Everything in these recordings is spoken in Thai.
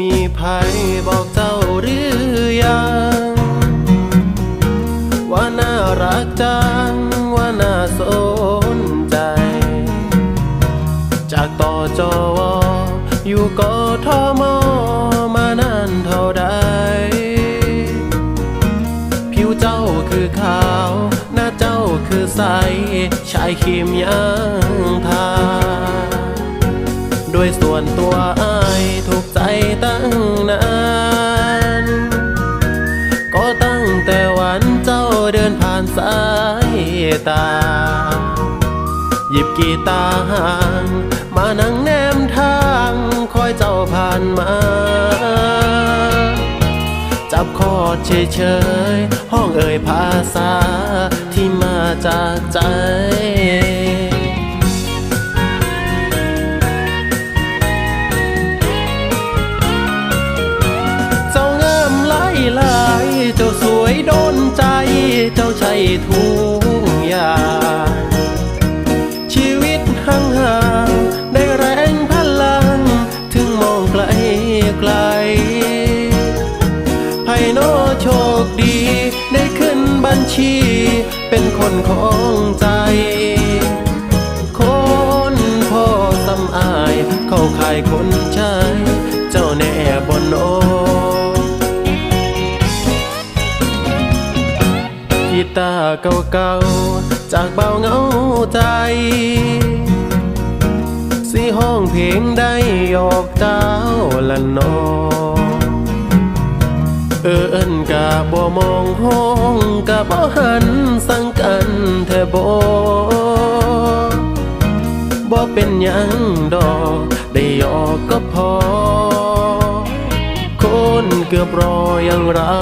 มีภัยบอกเจ้าหรือยัง ว่าน่ารักจัง ว่าน่าสนใจ จากต่อจอวอยู่กอทอมอมานานเท่าใด ผิวเจ้าคือขาว หน้าเจ้าคือใส ชายขิมยังทา โดยส่วนตัวอายถูกใจตั้งนาน ก็ตั้งแต่วันเจ้าเดินผ่านสายตา หยิบกีตาร์ห่างมานั่งแนมทางคอยเจ้าผ่านมา จับคอดเฉยๆ ห้องเอ่ยภาษาที่มาจากใจ เจ้าใช่ทุกอย่างชีวิตห่างห่างได้แรงพลัง ถึงมองไกลไกลไพ่โนโชคดี ได้ขึ้นบัญชี เป็นคนของใจคนพ่อสำอาย เข้าขายคนใช้ เจ้าแน่บนโอ ตาร์เก่าๆ จากเบาเงาใจ สีห้องเพลงได้ออกเจ้าละนอเอิ้นกะบ่มองห้องกะบ่หันสังกันแทบ่บ่เป็นหยังดอก ได้ยอกก็พอ คนเกือบรออย่างเรา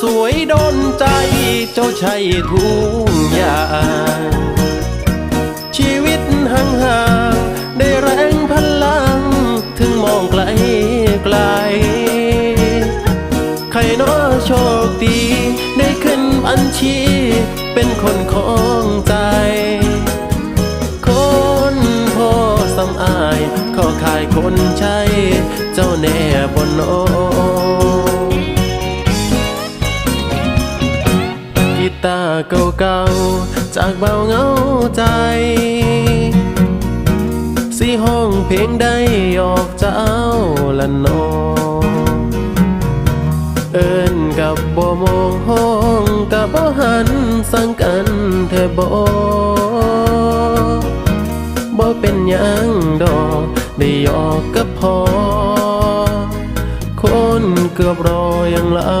สวยโดนใจเจ้าใช่ทุกอย่างชีวิตห่างห่างๆได้แรงพลัง ถึงมองไกลไกล ใครน้อโชคดี ได้ขึ้นบัญชี เป็นคนของใจ คนพ่อสำอาย ขอขายคนใช้เจ้าแน่ ตาเก่าๆ จากเบาเหงาใจ สีห้องเพลงได้ออกเจ้าละนอเอิ้นกับบ่มองห้องกับบ่หันสังกันแท่บ่บ่เป็นยังดอกได้หยอกกับพอ คนเกือบรออย่างเรา